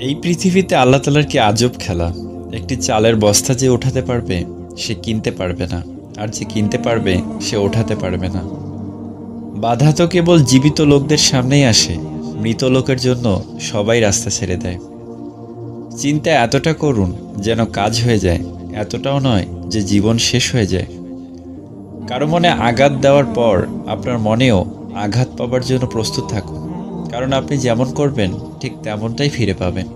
এই পৃথিবীতে আল্লাহ তালার কি আজব খেলা? একটি চালের বস্তা যে ওঠাতে পারবে, সে কিনতে পারবে না। আর যে কিনতে পারবে, সে ওঠাতে পারবে না। বাধা তো কেবল জীবিত লোকদের সামনেই আসে। মৃত লোকের জন্য সবাই রাস্তা ছেড়ে দেয়। চিন্তা এতটা করুন যেন কাজ হয়ে যায়, এতটাও নয় যে জীবন শেষ হয়ে যায়। কারও মনে আঘাত দেওয়ার পর আপনার মনেও আঘাত পাবার জন্য প্রস্তুত থাকুন। কারণ আপনি যেমন করবেন, ঠিক তেমনটাই ফিরে পাবেন।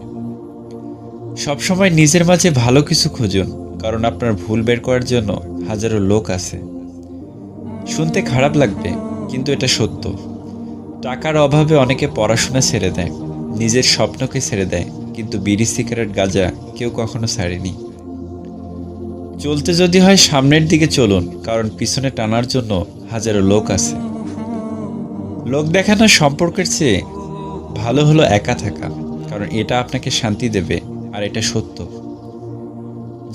সবসময় নিজের মাঝে ভালো কিছু খুঁজুন, কারণ আপনার ভুল বের করার জন্য হাজারো লোক আছে। শুনতে খারাপ লাগবে, কিন্তু এটা সত্য। টাকার অভাবে অনেকে পড়াশোনা ছেড়ে দেয়, নিজের স্বপ্নকে ছেড়ে দেয়, কিন্তু বিড়ি, সিগারেট, গাঁজা কেউ কখনো ছাড়েনি। চলতে যদি হয় সামনের দিকে চলুন, কারণ পিছনে টানার জন্য হাজারো লোক আছে। লোক দেখানো সম্পর্কের চেয়ে ভালো হলো একা থাকা, কারণ এটা আপনাকে শান্তি দেবে আর এটা সত্য।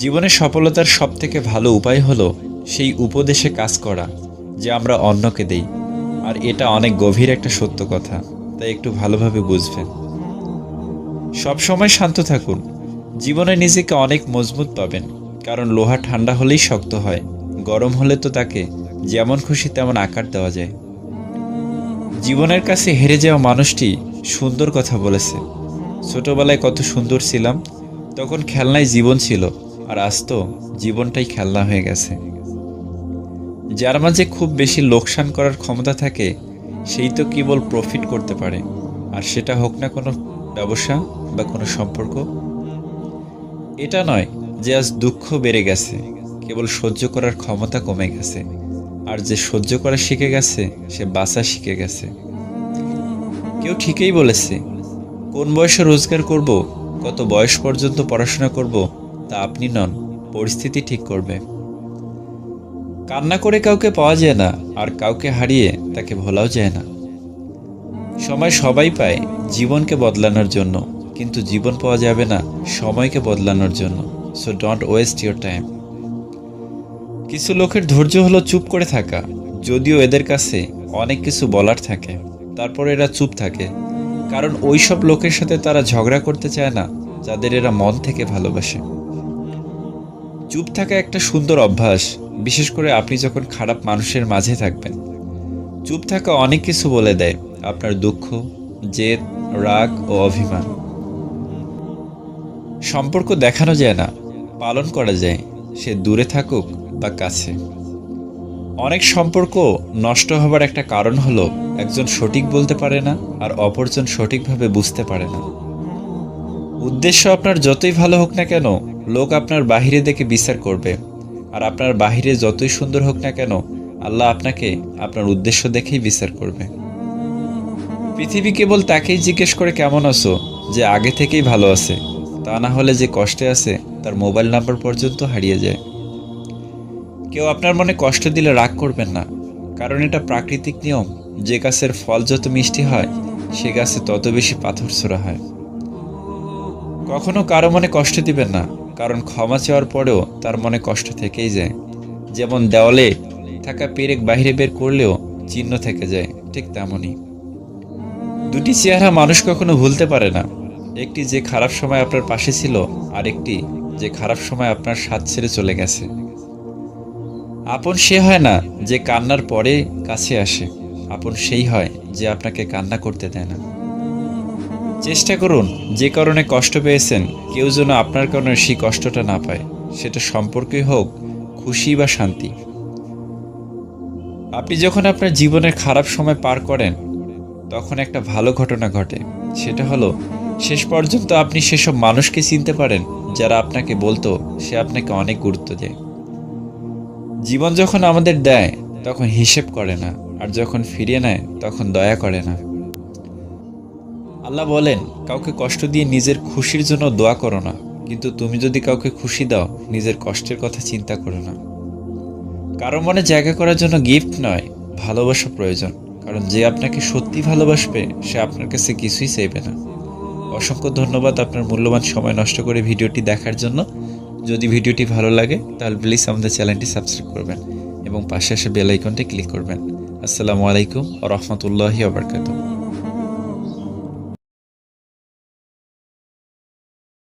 জীবনে সফলতার সব থেকে ভালো উপায় হলো সেই উপদেশে কাজ করা যে আমরা অন্যকে দেই, আর এটা অনেক গভীর একটা সত্য কথা, তাই একটু ভালোভাবে বুঝবেন। সব সময় শান্ত থাকুন। জীবনে নিজেকে অনেক মজবুত পাবেন, কারণ লোহা ঠান্ডা হলেই শক্ত হয়, গরম হলে তো তাকে যেমন খুশি তেমন আকার দেওয়া যায়। জীবনের কাছে হেরে যাওয়া মানুষটি সুন্দর কথা বলেছে। ছোটবেলায় কত সুন্দর ছিলাম, তখন খেলনায় জীবন ছিল, আর আজ তো জীবনটাই খেলনা হয়ে গেছে। যার মাঝে খুব বেশি লোকসান করার ক্ষমতা থাকে, সেই তো কেবল প্রফিট করতে পারে। আর সেটা হোক না কোনো ব্যবসা বা কোনো সম্পর্ক। এটা নয় যে আজ দুঃখ বেড়ে গেছে, কেবল সহ্য করার ক্ষমতা কমে গেছে। আর যে সহ্য করা শিখে গেছে, সে বাঁচা শিখে গেছে। কেউ ঠিকই বলেছে, কোন বয়সে রোজগার করব, কত বয়স পর্যন্ত পড়াশোনা করব, তা আপনি নন, পরিস্থিতি ঠিক করবে। কান্না করে কাউকে পাওয়া যায় না, আর কাউকে হারিয়ে তাকে ভোলাও যায় না। সময় সবাই পায় জীবনকে বদলানোর জন্য, কিন্তু জীবন পাওয়া যাবে না, সময়কে বদলানোর জন্য। So don't waste your time কিছু লোকের ধৈর্য হলো চুপ করে থাকা, যদিও এদের কাছে অনেক কিছু বলার থাকে। তারপর এরা চুপ থাকে, কারণ ওই সব লোকের সাথে তারা ঝগড়া করতে চায় না, যাদের এরা মন থেকে ভালোবাসে। চুপ থাকা একটা সুন্দর অভ্যাস, বিশেষ করে আপনি যখন খারাপ মানুষের মাঝে থাকবেন। চুপ থাকা অনেক কিছু বলে দেয়, আপনার দুঃখ, জেদ, রাগ ও অভিমান। সম্পর্ক দেখানো যায় না, পালন করা যায়, সে দূরে থাকুক বা কাছে। অনেক সম্পর্ক নষ্ট হবার একটা কারণ হলো, একজন সঠিক বলতে পারে না আর অপরজন সঠিকভাবে বুঝতে পারে না। উদ্দেশ্য আপনার যতই ভালো হোক না কেন, লোক আপনার বাহিরে দেখে বিচার করবে। আর আপনার বাহিরে যতই সুন্দর হোক না কেন, আল্লাহ আপনাকে আপনার উদ্দেশ্য দেখেই বিচার করবে। পৃথিবী কেবল তাকেই জিজ্ঞেস করে কেমন আছো, যে আগে থেকেই ভালো আছে। তা না হলে যে কষ্টে আছে, তার মোবাইল নাম্বার পর্যন্ত হারিয়ে যায়। কেউ আপনার মনে কষ্ট দিলে রাগ করবেন না, কারণ এটা প্রাকৃতিক নিয়ম। যে গাছের ফল যত মিষ্টি হয়, সে গাছে তত বেশি পাথর ছোড়া হয়। কখনো কারও মনে কষ্ট দিবেন না, কারণ ক্ষমা চাওয়ার পরেও তার মনে কষ্ট থেকেই যায়। যেমন দেওয়ালে থাকা পেরেক বাহিরে বের করলেও চিহ্ন থেকে যায়, ঠিক তেমনই। দুটি চেহারা মানুষ কখনো ভুলতে পারে না, একটি যে খারাপ সময় আপনার পাশে ছিল আর একটি যে খারাপ সময় আপনার সাথ ছেড়ে চলে গেছে। আপন সে হয় না যে কান্নার পরে কাছে আসে। আপন সেই হয় যে আপনাকে কান্না করতে দেয় না। চেষ্টা করুন, যে কারণে কষ্ট পেয়েছেন, কেউ যেন আপনার কারণে সেই কষ্টটা না পায়। সেটা সম্পর্কে হোক, খুশি বা শান্তি। আপনি যখন আপনার জীবনের খারাপ সময় পার করেন, তখন একটা ভালো ঘটনা ঘটে। সেটা হলো, শেষ পর্যন্ত আপনি সেসব মানুষকে চিনতে পারেন, যারা আপনাকে বলতো সে আপনাকে অনেক গুরুত্ব দেয়। জীবন যখন আমাদের দেয়, তখন হিসেব করে না। আর যখন ফিরিয়ে নেয়, তখন দয়া করে না। আল্লাহ বলেন, কাউকে কষ্ট দিয়ে নিজের খুশির জন্য দোয়া করো না। কিন্তু তুমি যদি কাউকে খুশি দাও, নিজের কষ্টের কথা চিন্তা করো না। কারও মনে জায়গা করার জন্য গিফট নয়, ভালোবাসা প্রয়োজন। কারণ যে আপনাকে সত্যি ভালোবাসবে, সে আপনার কাছে কিছুই চাইবে না। অসংখ্য ধন্যবাদ আপনার মূল্যবান সময় নষ্ট করে ভিডিওটি দেখার জন্য। যদি ভিডিওটি ভালো লাগে, তাহলে প্লিজ আমাদের চ্যানেলটি সাবস্ক্রাইব করবেন এবং পাশে আসে বেল আইকনটি ক্লিক করবেন। আসসালামু আলাইকুম রহমতুল্লাহি আবরকাতুহ